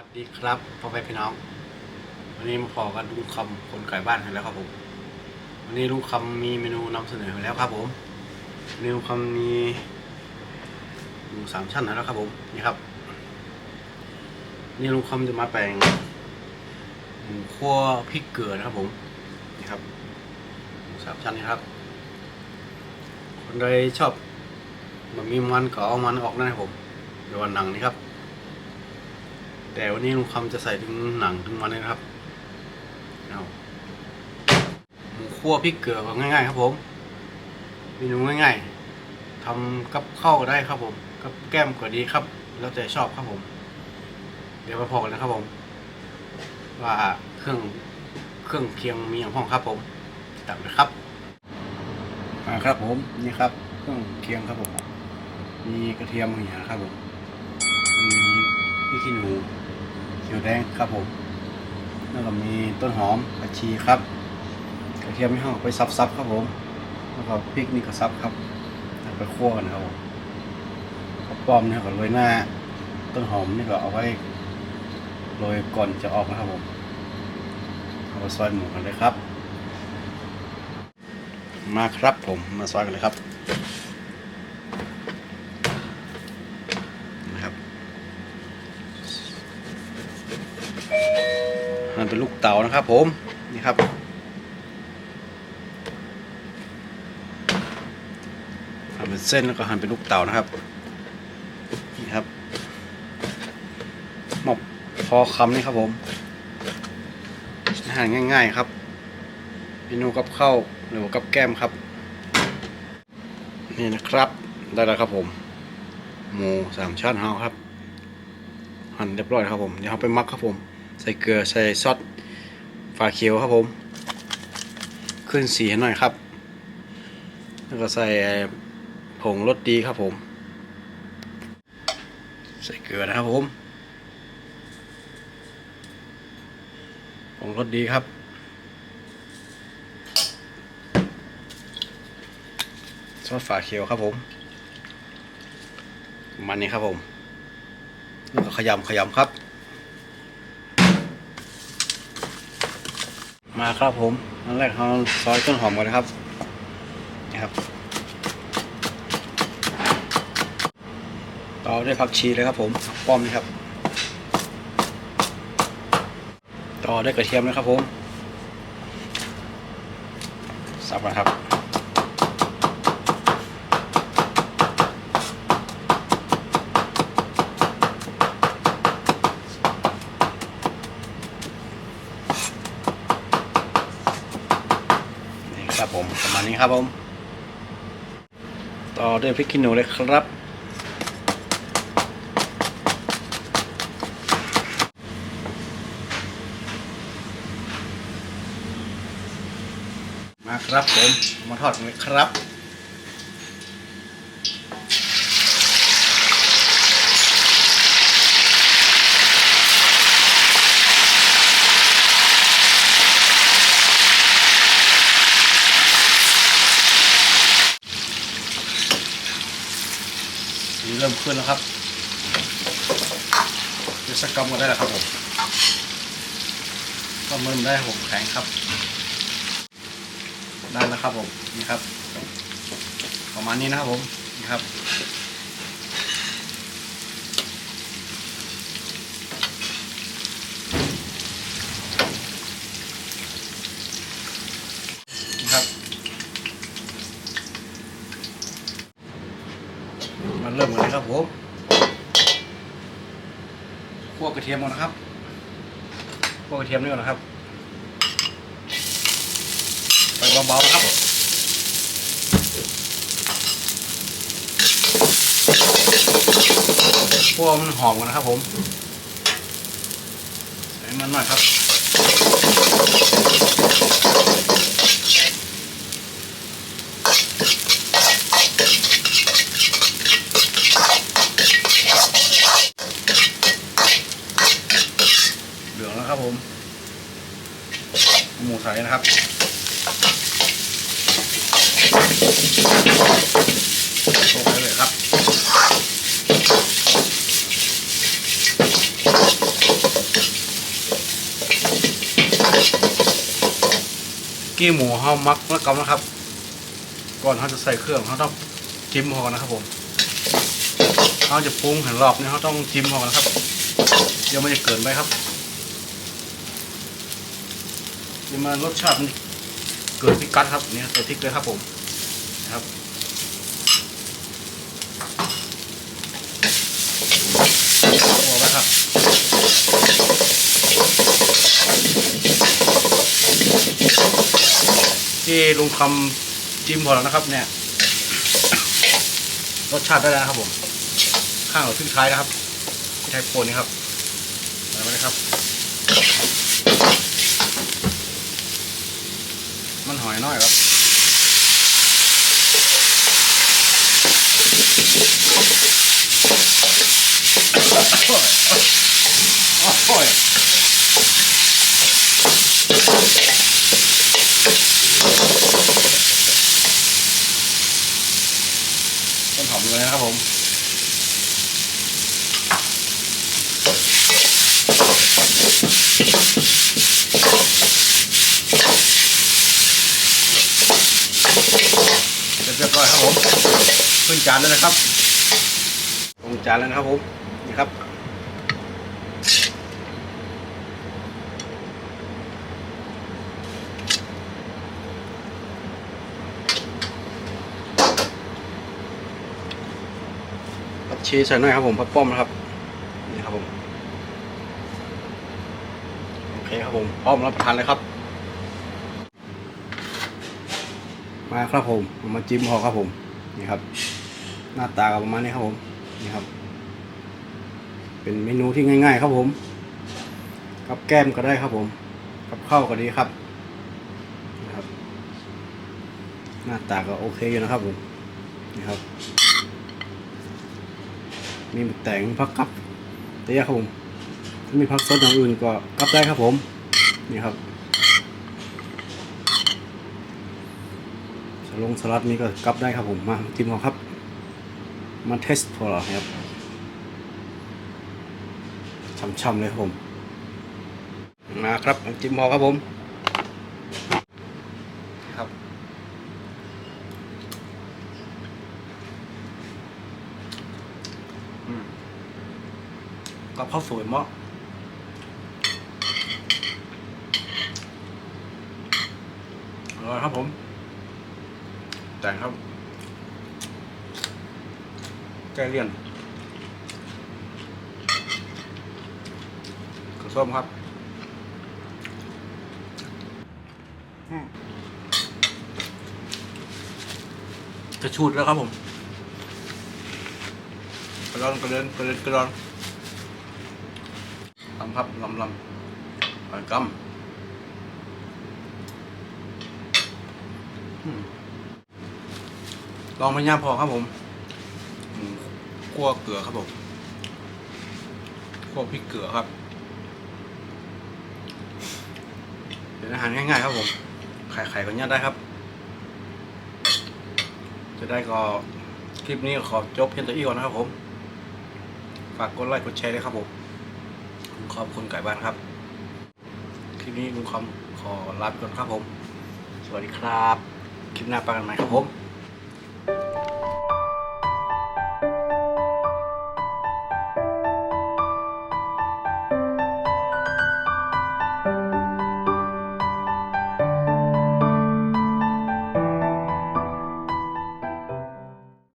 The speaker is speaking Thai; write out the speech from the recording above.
วัสดีครับพ่อแม่พี่น้อง วันนี้มาพอกันลุงคำคนไก่บ้านกันแล้วครับผม วันนี้ลุงคำมีเมนูนำเสนอไปแล้วครับผมวันนี้ลุงคำมีหมูสามชั้นแล้วครับผมนี่ครับ นี่ลุงคำจะมาแปลงหมูคั่วพริกเกลือนะครับผมนี่ครับหมูสามชั้นนี่ครับ คนใดชอบมันมีมันก็เอามันออกนะครับผมเดี๋ยววันหนังนี่ครับ แต่วันนี้ลุงคำจะใส่ถึงหนังถึงมันเลยนะครับเอาหมูคั่วพริกเกลือก็ง่ายๆ ครับผมเมนูง่ายๆทำกับข้าวก็ได้ครับผม กับแก้มก็ดีครับ แล้วแต่ชอบครับผม เดี๋ยวมาพอกันนะครับผม ว่าเครื่องเครื่องเคียงมีอย่างห้องครับผมตักเลยครับอ่าครับผมนี่ครับ เครื่องเคียงครับผม มีกระเทียมหี่ยครับผมมีพริกขี้หนู เขียวแดงครับผมแล้วก็มีต้นหอมผักชีครับกระเทียมไม่ห้องไปซับๆครับผมแล้วก็พริกนี่ก็ซับครับไปคั่วกันครับผมข้าวป้อมเนี่ยก็โรยหน้า ต้นหอมนี่ก็เอาไว้โรยก่อนจะออกนะครับผมเอาไปซอยหมูกันเลยครับ มาครับผมมาซอยกันเลยครับันเป็นลูกเต๋านะครับ ผมนี่ครับ หั่นเป็นเส้นแล้วก็หั่นเป็นลูกเต๋านะครับนี่ครับหมอบพอคำนี่ครับผมอาหารง่าย ๆ ครับเมนูกับข้าวหรือว่ากับแก้มครับ นี่นะครับได้แล้วครับผมหมูสามชั้นเฮาครับ หั่นเรียบร้อยครับผมเดี๋ยวเราไปมักครับผม ใส่เกลือใส่ซอสฝาเขียวครับผม ขึ้นสีให้หน่อยครับ แล้วก็ใส่ผงรสดีครับผม ใส่เกลือนะครับผมผงรสดีครับซอสฝาเขียวครับผม มันนี้ครับผมแล้วก็ขยำขยำครับ มาครับผมอันแรกเราซอยต้นหอมก่อนนะครับนะครับ ต่อด้วยผักชีเลยครับผมป้อมนะครับ ต่อด้วยกระเทียมนะครับผมสับนะครับ นี่ครับผมประมาณ นี้ครับผม ต่อด้วยพริกขี้หนูเลยครับ มาครับผม มาทอดกันเลยครับ ขึ้นแล้วครับเดี๋ยวสกกำก็ได้แล้วครับผมก็เริ่มได้หกแข็งครับ ได้แล้วครับผมนี่ครับ ประมาณนี้นะครับผมนี่ครับ นี่ครับ มัน เริ่มกันเลยครับผมคั่วกระเทียมก่อนนะครับคั่วกระเทียมนี่ก่อนนะครับไปเบาๆนะครับคั่วมันหอมกันนะครับผมใส่มันหน่อยครับ เหลืองแล้วครับผม หมูใส่นะครับ ลงไปเลยครับ กี้หมูเฮามักแล้วกันนะครับ ก่อนเขาจะใส่เครื่องเขาต้องจิ้มพอก่อนนะครับผมเขาจะปรุงเห็นรอบนี้เขาต้องจิ้มพอก่อนนะครับเดี๋ยวมันจะเกินไปครับเดี๋ยวมันรสชาติมันเกินพริกกัดครับนี่ใส่พริกเลยครับผมนะครับพอแล้วครับ ที่ลุงคำจิ้มพอแล้วนะครับ เนี่ยรสชาติได้แล้วนะครับผม ข้างหรือพริกไทยนะครับพริกไทยป่นนี่ครับใส่ไปเลยครับ มันหอยน้อยครับโอ้ยต้ยนหอมเลยนะครับผม เสร็จเรียบร้อยครับผมขึ้นจานแล้วนะครับลงจานแล้วนะครับผมนี่ครับผัดชีใส่หน่อยครับผมผัดป้อมนะครับนี่ครับผมโอเคครับผมพร้อมรับประทานเลยครับ มาครับผมมาจิ้มพอครับผมนี่ครับ หน้าตาก็ประมาณนี้ครับผมนี่ครับ เป็นเมนูที่ง่าย ๆ ครับผม กับแก้มก็ได้ครับผม กับข้าวก็ดีครับนะครับ หน้าตาก็โอเคอยู่นะครับผมนี่ครับ มีแต่งพักกับเตี้ยครับผมถ้ามีพักซดอย่างอื่นก็กับได้ครับผมนี่ครับ ลงสลัดนี้ก็กลับได้ครับผม มาจิมเอาครับ มาเทสพอเหรอครับช่ำๆเลยครับผม มาครับจิ้มพอครับผม ครับกับข้าวสวยมากอร่อยครับผม แต่งครับ แกงเลี่ยนข้าวส้มครับอืมกระชูดแล้วครับผมกระดอนกระเด็นกระเด็นกระดอนลำพับลำลำหอยกำอืม ลองพญาพอครับผมคั่วเกลือครับผมคั่วพริกเกลือครับเป็นอาหารง่ายๆครับผมไข่ไข่ก็ย่าได้ครับ จะได้ก็คลิปนี้ขอจบเพียงเท่านี้ก่อนนะครับผม ฝากกดไลค์กดแชร์ด้วยครับผมลุงคอมคนไก่บ้านครับ คลิปนี้ลุงคอมขอลาไปก่อนครับผม สวัสดีครับ คลิปหน้าปากันใหม่ครับผม